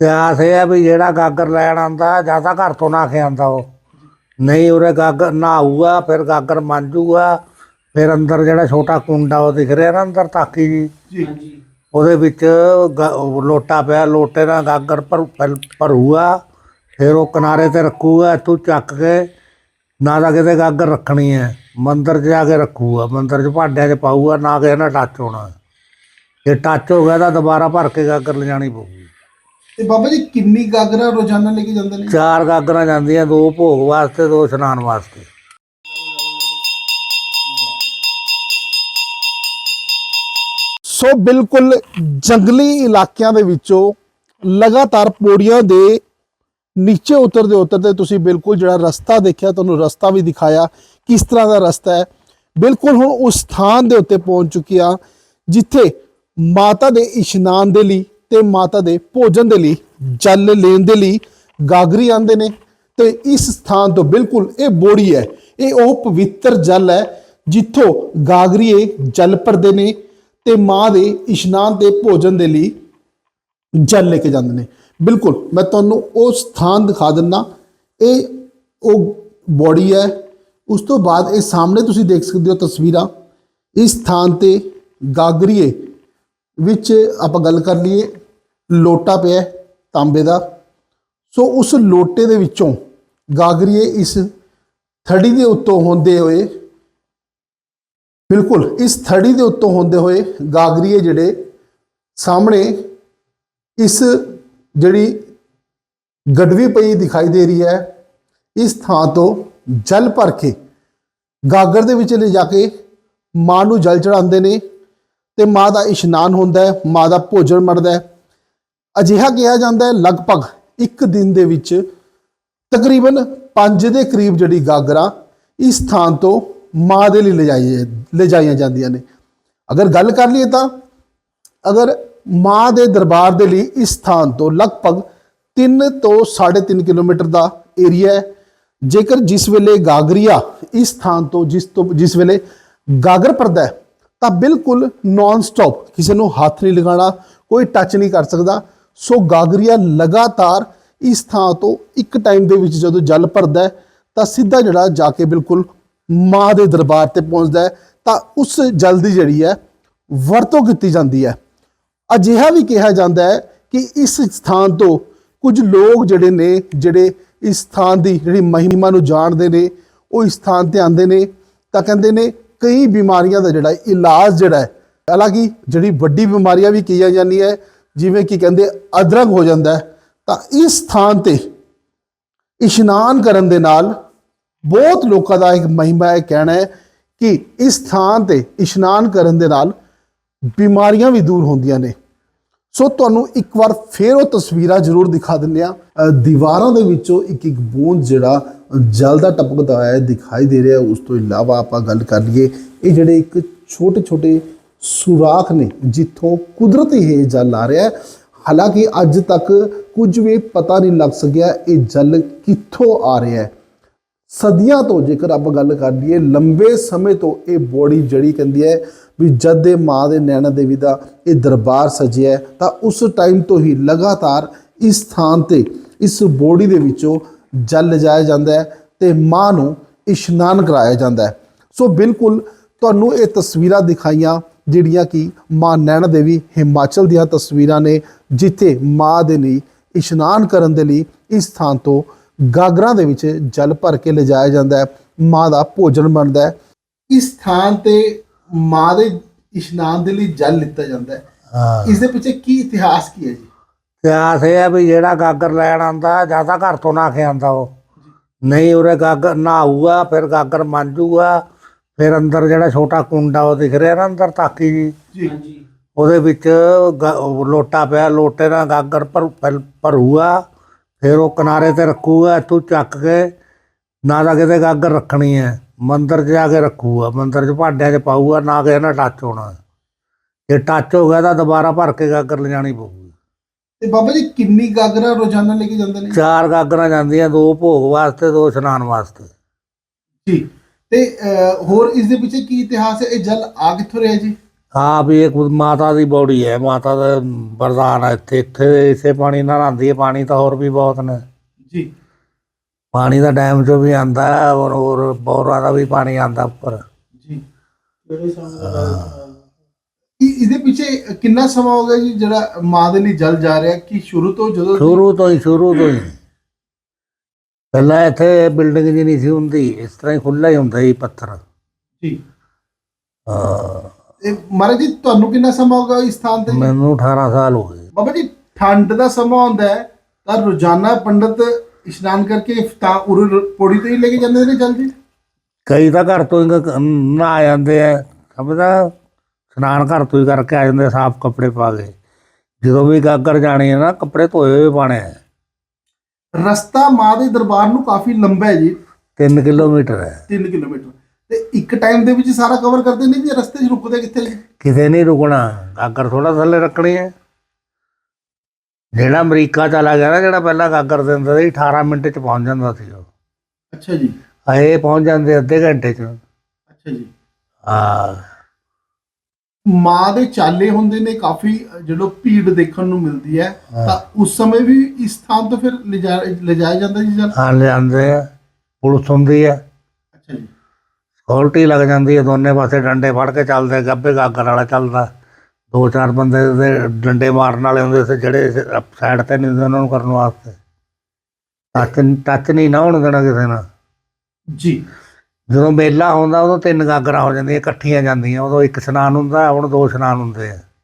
ਇਤਿਹਾਸ ਇਹ ਆ ਵੀ ਜਿਹੜਾ ਗਾਗਰ ਲੈਣ ਆਂਦਾ ਜਾਂ ਤਾਂ ਘਰ ਤੋਂ ਨਾ ਕੇ ਆਂਦਾ ਉਹ। ਨਹੀਂ ਉਰੇ ਗਾਗਰ ਨਹਾਊਗਾ ਫਿਰ ਗਾਗਰ ਮੰਜੂਗਾ ਫਿਰ ਅੰਦਰ ਜਿਹੜਾ ਛੋਟਾ ਕੁੰਡਾ ਉਹ ਦਿਖ ਰਿਹਾ ਨਾ ਅੰਦਰ ਤਾਕੀ ਜੀ। ਉਹਦੇ ਵਿੱਚ ਗ- ਲੋਟਾ ਪਿਆ ਲੋਟੇ ਨਾਲ ਗਾਗਰ ਭਰ ਭਰ- ਭਰੂਗਾ ਫਿਰ ਉਹ ਕਿਨਾਰੇ ਤੇ ਰੱਖੂਗਾ ਤੂੰ ਚੱਕ ਕੇ ਨਾ ਤਾਂ ਕਿਤੇ ਗਾਗਰ ਰੱਖਣੀ ਹੈ ਮੰਦਰ 'ਚ ਜਾ ਕੇ ਰੱਖੂਗਾ ਮੰਦਰ 'ਚ ਭਾਂਡਿਆਂ 'ਚ ਪਾਊਗਾ ਨਾ ਕਿਸੇ ਨਾਲ ਟੱਚ ਹੋਣਾ। ਜੇ ਟੱਚ ਹੋ ਗਿਆ ਤਾਂ ਦੁਬਾਰਾ ਭਰ ਕੇ ਗਾਗਰ ਲਿਜਾਣੀ ਪਊਗੀ ਤੇ ਬਾਬਾ ਜੀ ਕਿੰਨੀ ਗਾਗਰਾਂ ਰੋਜ਼ਾਨਾ ਲੈ ਕੇ ਜਾਂਦੇ ਨੇ? ਚਾਰ ਗਾਗਰਾਂ ਜਾਂਦੀਆਂ ਦੋ ਭੋਗ ਵਾਸਤੇ ਦੋ ਇਸ਼ਨਾਨ ਵਾਸਤੇ। ਸੋ ਬਿਲਕੁਲ ਜੰਗਲੀ ਇਲਾਕਿਆਂ ਦੇ ਵਿੱਚੋਂ ਲਗਾਤਾਰ ਪੌੜੀਆਂ ਦੇ ਨੀਚੇ ਉਤਰਦੇ ਉਤਰਦੇ ਤੁਸੀਂ ਬਿਲਕੁਲ ਜਿਹੜਾ ਰਸਤਾ ਦੇਖਿਆ ਤੁਹਾਨੂੰ ਰਸਤਾ ਵੀ ਦਿਖਾਇਆ ਕਿਸ ਤਰ੍ਹਾਂ ਦਾ ਰਸਤਾ ਹੈ। ਬਿਲਕੁਲ ਹੁਣ ਉਸ ਸਥਾਨ ਦੇ ਉੱਤੇ ਪਹੁੰਚ ਚੁੱਕਿਆ ਜਿੱਥੇ ਮਾਤਾ ਦੇ ਇਸ਼ਨਾਨ ਦੇ ਲਈ ਤੇ ਮਾਤਾ ਦੇ ਭੋਜਨ ਦੇ ਲਈ, ਜਲ ਲੈਣ ਦੇ ਲਈ ਗਾਗਰੀ ਆਂਦੇ ਨੇ। ਤੇ ਇਸ ਸਥਾਨ ਤੋਂ ਬਿਲਕੁਲ ਇਹ ਬੋੜੀ ਹੈ। ਇਹ ਉਹ ਪਵਿੱਤਰ ਜਲ ਹੈ ਜਿੱਥੋਂ ਗਾਗਰੀਏ ਜਲ ਭਰਦੇ ਨੇ ਤੇ ਮਾਂ ਦੇ ਇਸ਼ਨਾਨ ਦੇ ਭੋਜਨ ਦੇ ਲਈ ਜਲ ਲੈ ਕੇ ਜਾਂਦੇ ਨੇ। ਬਿਲਕੁਲ, ਮੈਂ ਤੁਹਾਨੂੰ ਉਹ ਸਥਾਨ ਦਿਖਾ ਦਿੰਦਾ। ਇਹ ਉਹ ਬੋੜੀ ਹੈ। ਉਸ ਤੋਂ ਬਾਅਦ ਇਹ ਸਾਹਮਣੇ ਤੁਸੀਂ ਦੇਖ ਸਕਦੇ ਹੋ ਤਸਵੀਰਾਂ। ਇਸ ਸਥਾਨ ਤੇ ਗਾਗਰੀਏ ਵਿੱਚ ਆਪਾਂ ਗੱਲ ਕਰ ਲਈਏ। ਲੋਟਾ ਪਿਆ ਤਾਂਬੇ ਦਾ। ਸੋ ਉਸ ਲੋਟੇ ਦੇ ਵਿੱਚੋਂ ਗਾਗਰੀਏ ਇਸ ਥੜੀ ਦੇ ਉੱਤੋਂ ਹੁੰਦੇ ਹੋਏ, ਬਿਲਕੁਲ ਇਸ ਥੜੀ ਦੇ ਉੱਤੋਂ ਹੁੰਦੇ ਹੋਏ ਗਾਗਰੀਏ ਜਿਹੜੇ ਸਾਹਮਣੇ ਇਸ ਜਿਹੜੀ ਗੜਵੀ ਪਈ ਦਿਖਾਈ ਦੇ ਰਹੀ ਹੈ, ਇਸ ਥਾਂ ਤੋਂ ਜਲ ਭਰ ਕੇ ਗਾਗਰ ਦੇ ਵਿੱਚ ਲੈ ਜਾ ਕੇ ਮਾਂ ਨੂੰ ਜਲ ਚੜਾਉਂਦੇ ਨੇ ਤੇ ਮਾਂ ਦਾ ਇਸ਼ਨਾਨ ਹੁੰਦਾ ਹੈ, ਮਾਂ ਦਾ ਭੋਜਨ ਮਰਦਾ ਹੈ। ਅਜਿਹਾ ਕਿਹਾ ਜਾਂਦਾ ਹੈ, ਲਗਭਗ ਇੱਕ ਦਿਨ ਦੇ ਵਿੱਚ ਤਕਰੀਬਨ 5 ਦੇ ਕਰੀਬ ਜਿਹੜੀ ਗਾਗਰਾਂ ਇਸ ਥਾਂ ਤੋਂ ਮਾਂ ਦੇ ਲਈ ਲਿਜਾਈ ਲਿਜਾਈਆਂ ਜਾਂਦੀਆਂ ਨੇ। ਅਗਰ ਗੱਲ ਕਰ ਲਈਏ ਤਾਂ ਅਗਰ ਮਾਂ ਦੇ ਦਰਬਾਰ ਦੇ ਲਈ ਇਸ ਸਥਾਨ ਤੋਂ ਲਗਭਗ 3 ਤੋਂ 3.5 ਕਿਲੋਮੀਟਰ ਦਾ ਏਰੀਆ ਹੈ, ਜੇਕਰ ਜਿਸ ਵੇਲੇ ਗਾਗਰੀਆ ਇਸ ਸਥਾਨ ਤੋਂ ਜਿਸ ਤੋਂ, ਜਿਸ ਵੇਲੇ ਗਾਗਰ ਪਰਦਾ ਹੈ, ਤਾਂ ਬਿਲਕੁਲ ਨਾਨ ਸਟਾਪ ਕਿਸੇ ਨੂੰ ਹੱਥ ਨਹੀਂ ਲਗਾਉਣਾ, ਕੋਈ ਟੱਚ ਨਹੀਂ ਕਰ ਸਕਦਾ। ਸੋ ਗਾਗਰੀਆ ਲਗਾਤਾਰ ਇਸ ਥਾਂ ਤੋਂ ਇੱਕ ਟਾਈਮ ਦੇ ਵਿੱਚ ਜਦੋਂ ਜਲ ਭਰਦਾ ਹੈ, ਤਾਂ ਸਿੱਧਾ ਜਿਹੜਾ ਜਾ ਕੇ ਬਿਲਕੁਲ ਮਾਂ ਦੇ ਦਰਬਾਰ ਤੇ ਪਹੁੰਚਦਾ ਹੈ, ਤਾਂ ਉਸ ਜਲ ਦੀ ਜਿਹੜੀ ਹੈ, ਵਰਤੋਂ ਕੀਤੀ ਜਾਂਦੀ ਹੈ। ਅਜਿਹਾ ਵੀ ਕਿਹਾ ਜਾਂਦਾ ਹੈ ਕਿ ਇਸ ਸਥਾਨ ਤੋਂ ਕੁਝ ਲੋਕ ਜਿਹੜੇ ਨੇ, ਜਿਹੜੇ ਇਸ ਸਥਾਨ ਦੀ ਜਿਹੜੀ ਮਹਿਮਾ ਨੂੰ ਜਾਣਦੇ ਨੇ, ਉਹ ਇਸ ਸਥਾਨ ਤੇ ਆਉਂਦੇ ਨੇ, ਤਾਂ ਕਹਿੰਦੇ ਨੇ ਕਈ ਬਿਮਾਰੀਆਂ ਦਾ ਜਿਹੜਾ ਇਲਾਜ ਜਿਹੜਾ ਹੈ, ਹਾਲਾਂਕਿ ਜਿਹੜੀ ਵੱਡੀ ਬਿਮਾਰੀਆਂ ਵੀ ਕਹੀਆਂ ਜਾਂਦੀਆਂ ਹੈ ਜਿਵੇਂ ਕਿ ਕਹਿੰਦੇ ਅਦਰਕ ਹੋ ਜਾਂਦਾ ਹੈ, ਤਾਂ ਇਸ ਸਥਾਨ ਤੇ ਇਸ਼ਨਾਨ ਕਰਨ ਦੇ ਨਾਲ ਬਹੁਤ ਲੋਕਾਂ ਦਾ ਇੱਕ ਮਹਿਮਾ ਹੈ ਕਹਿਣਾ ਹੈ ਕਿ ਇਸ ਥਾਂ ਤੇ ਇਸ਼ਨਾਨ ਕਰਨ ਦੇ ਨਾਲ ਬਿਮਾਰੀਆਂ ਵੀ ਦੂਰ ਹੁੰਦੀਆਂ ਨੇ। ਸੋ ਤੁਹਾਨੂੰ ਇੱਕ ਵਾਰ ਫੇਰ ਉਹ ਤਸਵੀਰਾਂ ਜ਼ਰੂਰ ਦਿਖਾ ਦਿੰਦੇ ਆ ਦੀਵਾਰਾਂ ਦੇ ਵਿੱਚੋਂ ਇੱਕ ਇੱਕ ਬੂੰਦ ਜਿਹੜਾ ਜਲ ਦਾ ਟਪਕਦਾ ਹੋਇਆ ਦਿਖਾਈ ਦੇ ਰਿਹਾ। ਉਸ ਤੋਂ ਇਲਾਵਾ ਆਪਾਂ ਗੱਲ ਕਰ ਲਈਏ, ਇਹ ਜਿਹੜੇ ਇੱਕ ਛੋਟੇ ਛੋਟੇ ਸੁਰਾਖ ਨੇ, ਜਿੱਥੋਂ ਕੁਦਰਤੀ ਇਹ ਜਲ ਆ ਰਿਹਾ ਹੈ। ਹਾਲਾਂਕਿ ਅੱਜ ਤੱਕ ਕੁਝ ਵੀ ਪਤਾ ਨਹੀਂ ਲੱਗ ਸਕਿਆ ਇਹ ਜਲ ਕਿੱਥੋਂ ਆ ਰਿਹਾ ਹੈ। ਸਦੀਆਂ ਤੋਂ ਜੇਕਰ ਆਪਾਂ ਗੱਲ ਕਰ ਲਈਏ, ਲੰਬੇ ਸਮੇਂ ਤੋਂ ਇਹ ਬੋਡੀ ਜੜੀ ਕਹਿੰਦੀ ਹੈ ਵੀ ਜਦ ਦੇ ਮਾਂ ਦੇ ਨੈਣਾ ਦੇਵੀ ਦਾ ਇਹ ਦਰਬਾਰ ਸਜਿਆ ਤਾਂ ਉਸ ਟਾਈਮ ਤੋਂ ਹੀ ਲਗਾਤਾਰ ਇਸ ਸਥਾਨ ਤੇ, ਇਸ ਬੋਡੀ ਦੇ ਵਿੱਚੋਂ ਜਲ ਲਿਜਾਇਆ ਜਾਂਦਾ ਹੈ ਤੇ ਮਾਂ ਨੂੰ ਇਸ਼ਨਾਨ ਕਰਾਇਆ ਜਾਂਦਾ ਹੈ। ਸੋ ਬਿਲਕੁਲ ਤੁਹਾਨੂੰ ਇਹ ਤਸਵੀਰਾਂ ਦਿਖਾਈਆਂ ਜਿਹੜੀਆਂ ਕਿ ਮਾਂ ਨੈਣਾ ਦੇਵੀ ਹਿਮਾਚਲ ਦੀਆਂ ਤਸਵੀਰਾਂ ਨੇ ਜਿੱਥੇ ਮਾਂ ਦੇ ਲਈ ਇਸ਼ਨਾਨ ਕਰਨ ਦੇ ਲਈ ਇਸ ਥਾਂ ਤੋਂ ਗਾਗਰਾਂ ਦੇ ਵਿੱਚ ਜਲ ਭਰ ਕੇ ਲਿਜਾਇਆ ਜਾਂਦਾ ਹੈ ਮਾਂ ਦਾ ਭੋਜਨ ਬਣਦਾ ਹੈ। ਇਸ ਥਾਂ ਤੇ ਮਾਂ ਦੇ ਇਸ਼ਨਾਨ ਦੇ ਲਈ ਜਲ ਲਿੱਤਾ ਜਾਂਦਾ ਹੈ। ਹਾਂ। ਇਸ ਦੇ ਪਿੱਛੇ ਕੀ ਇਤਿਹਾਸ ਕੀ ਹੈ ਜੀ? ਇਤਿਹਾਸ ਇਹ ਆ ਵੀ ਜਿਹੜਾ ਗਾਗਰ ਲੈਣ ਆਂਦਾ ਜਾਂ ਤਾਂ ਘਰ ਤੋਂ ਨਾ ਕੇ ਆਂਦਾ ਉਹ ਨਹੀਂ ਉਰੇ ਗਾਗਰ ਨਹਾਊਗਾ ਫਿਰ ਗਾਗਰ ਮੰਜੂਗਾ ਫਿਰ ਅੰਦਰ ਜਿਹੜਾ ਛੋਟਾ ਕੁੰਡਾ ਉਹ ਦਿਖ ਰਿਹਾ ਨਾ ਅੰਦਰ ਤਾਕੀ ਜੀ। ਜੀ। ਉਹਦੇ ਵਿੱਚ ਗ- ਉਹ ਲੋਟਾ ਪਿਆ ਲੋਟੇ ਨਾਲ ਗਾਗਰ ਭਰ ਭਰ- ਭਰੂਗਾ ਫਿਰ ਉਹ ਕਿਨਾਰੇ ਤੇ ਰੱਖੂਗਾ ਤੂੰ ਚੱਕ ਕੇ ਨਾ ਤਾਂ ਕਿਤੇ ਗਾਗਰ ਰੱਖਣੀ ਹੈ ਮੰਦਰ 'ਚ ਜਾ ਕੇ ਰੱਖੂਗਾ ਮੰਦਰ 'ਚ ਭਾਂਡਿਆਂ 'ਚ ਪਾਊਗਾ ਨਾ ਕਿਸੇ ਨਾਲ ਟੱਚ ਹੋਣਾ। ਜੇ ਟੱਚ ਹੋ ਗਿਆ ਤਾਂ ਦੁਬਾਰਾ ਭਰ ਕੇ ਗਾਗਰ ਲਿਜਾਣੀ ਪਊਗੀ। ਤੇ ਬਾਬਾ ਜੀ ਕਿੰਨੀ ਗਾਗਰਾਂ ਰੋਜ਼ਾਨਾ ਲੈ ਕੇ ਜਾਂਦੇ ਨੇ? ਚਾਰ ਗਾਗਰਾਂ ਜਾਂਦੀਆਂ ਦੋ ਭੋਗ ਵਾਸਤੇ ਦੋ ਇਸ਼ਨਾਨ ਵਾਸਤੇ। ਜੀ। ਤੇ ਹੋਰ ਇਸ ਦੇ ਪਿੱਛੇ ਕੀ ਇਤਿਹਾਸ ਹੈ? ਇਹ ਜਲ ਆ ਕਿੱਥੋਂ ਰਿਹਾ ਜੀ? ਹਾਂ ਵੀ ਇੱਕ ਮਾਤਾ ਦੀ ਬੋੜੀ ਹੈ। ਮਾਤਾ ਦਾ ਵਰਦਾਨ ਹੈ ਇੱਥੇ। ਇੱਥੇ ਇਸੇ ਪਾਣੀ ਨਾਲ ਆਉਂਦੀ ਹੈ। ਪਾਣੀ ਤਾਂ ਹੋਰ ਵੀ ਬਹੁਤ ਨੇ। ਜੀ। ਪਾਣੀ ਦਾ ਡੈਮ ਚੋਂ ਵੀ ਆਂਦਾ ਹੈ ਔਰ ਹੋਰ ਬੋਰਾਂ ਦਾ ਵੀ ਪਾਣੀ ਆਂਦਾ ਉੱਪਰ। ਜੀ। ਇਹ- ਇਹਦੇ ਪਿੱਛੇ ਕਿੰਨਾ ਸਮਾਂ ਹੋ ਗਿਆ ਜੀ ਜਿਹੜਾ ਮਾਂ ਦੇ ਲਈ ਜਲ ਜਾ ਰਿਹਾ? ਕਿ ਸ਼ੁਰੂ ਤੋਂ ਜਦੋਂ ਸ਼ੁਰੂ ਤੋਂ ਹੀ ਸ਼ੁਰੂ ਤੋਂ ਹੀ। ਪਹਿਲਾਂ ਇੱਥੇ ਬਿਲਡਿੰਗ ਜੀ ਨਹੀਂ ਸੀ ਹੁੰਦੀ ਇਸ ਤਰ੍ਹਾਂ ਹੀ ਖੁੱਲਾ ਹੀ ਹੁੰਦਾ ਸੀ ਪੱਥਰ। ਜੀ। ਹਾਂ, ਇਹ ਮਹਾਰਾਜ ਜੀ ਤੁਹਾਨੂੰ ਕਿੰਨਾ ਸਮਾਂ ਹੋ ਗਿਆ ਇਸ ਥਾਂ ਤੇ? ਮੈਨੂੰ 18 ਸਾਲ ਹੋ ਗਏ। ਬਾਬਾ ਜੀ ਠੰਡ ਦਾ ਸਮਾਂ ਹੁੰਦਾ ਹੈ ਤਾਂ ਰੋਜ਼ਾਨਾ ਪੰਡਤ ਇਸ਼ਨਾਨ ਕਰਕੇ ਤਾਂ ਉਰ ਪੌੜੀ ਤੇ ਹੀ ਲੈ ਕੇ ਜਾਂਦੇ ਨੇ ਜਲ ਜੀ ਕਈ ਤਾਂ ਘਰ ਤੋਂ ਹੀ ਗ- ਨਹਾ ਜਾਂਦੇ ਆ। ਸਮਝਦਾ? ਇਸ਼ਨਾਨ ਘਰ ਤੋਂ ਹੀ ਕਰਕੇ ਆ ਜਾਂਦੇ ਸਾਫ਼ ਕੱਪੜੇ ਪਾ ਕੇ। ਜਦੋਂ ਵੀ ਗਾਗਰ ਜਾਣੀ ਹੈ ਨਾ ਕੱਪੜੇ ਧੋਏ ਹੋਏ ਪਾਣੇ ਆ। ਰਸਤਾ ਮਾਂ ਦੇ ਦਰਬਾਰ ਨੂੰ ਕਾਫੀ ਲੰਬਾ ਹੈ ਜੀ। 3 ਕਿਲੋਮੀਟਰ ਹੈ। 3 ਕਿਲੋਮੀਟਰ। ਤੇ ਇੱਕ ਟਾਈਮ ਦੇ ਵਿੱਚ ਸਾਰਾ ਕਵਰ ਕਰਦੇ ਨਹੀਂ ਜੀ ਰਸਤੇ 'ਚ ਰੁਕਦੇ ਕਿੱਥੇ ਜੀ ਕਿਤੇ ਨਹੀਂ ਰੁਕਣਾ। ਗਾਗਰ ਥੋੜਾ ਥੱਲੇ ਰੱਖਣੀ ਹੈ ਜਿਹੜਾ ਅਮਰੀਕਾ ਚਲਾ ਗਿਆ ਨਾ ਜਿਹੜਾ ਪਹਿਲਾਂ ਗਾਗਰ ਦਿੰਦਾ ਸੀ 18 ਮਿੰਟ ਚ ਪਹੁੰਚ ਜਾਂਦਾ ਸੀ ਉਹ। ਅੱਛਾ ਜੀ। ਆਏ ਪਹੁੰਚ ਜਾਂਦੇ ਅੱਧੇ ਘੰਟੇ ਚ। ਅੱਛਾ ਜੀ। ਆ ਮਾਂ ਦੇ ਚਾਲੇ ਹੁੰਦੇ ਨੇ ਕਾਫੀ ਜਿਹੜੋ ਭੀੜ ਦੇਖਣ ਨੂੰ ਮਿਲਦੀ ਹੈ ਤਾਂ ਉਸ ਸਮੇਂ ਵੀ ਇਸ ਥਾਂ ਤੋਂ ਫਿਰ ਲਿਜਾ ਲਿਜਾਇਆ ਜਾਂਦਾ ਜੀ ਜਲ? ਆ ਲਿਆਂਦੇ ਆ। ਪੁਲਿਸ ਹੁੰਦੀ ਹੈ। ਅੱਛਾ ਜੀ। ਸਕਿਉਰਟੀ ਲੱਗ ਜਾਂਦੀ ਹੈ ਦੋਨੇ ਪਾਸੇ ਡੰਡੇ ਫੜ ਕੇ ਚੱਲਦੇ ਗੱਬੇ ਗਾਗਰ ਵਾਲਾ ਚੱਲਦਾ। ਦੋ ਚਾਰ ਬੰਦੇ ਦੇ ਡੰਡੇ ਮਾਰਨ ਵਾਲੇ ਹੁੰਦੇ ਸੀ ਜਿਹੜੇ ਸਾਈਡ ਤੇ ਨਹੀਂ ਹੁੰਦੇ ਉਹਨਾਂ ਨੂੰ ਕਰਨ ਵਾਸਤੇ। ਟੱਚ ਟੱਚ ਨਹੀਂ ਨਾ ਹੋਣ ਦੇਣਾ ਕਿਸੇ ਨਾਲ। ਜੀ। ਜਦੋਂ ਮੇਲਾ ਹੁੰਦਾ, ਉਦੋਂ ਤਿੰਨ ਗਾਗਰਾਂ ਹੋ ਜਾਂਦੀਆਂ, ਇਕੱਠੀਆਂ ਜਾਂਦੀਆਂ, ਉਦੋਂ ਇੱਕ ਇਸ਼ਨਾਨ ਹੁੰਦਾ, ਹੁਣ ਦੋ ਇਸ਼ਨਾਨ ਹੁੰਦੇ ਆ।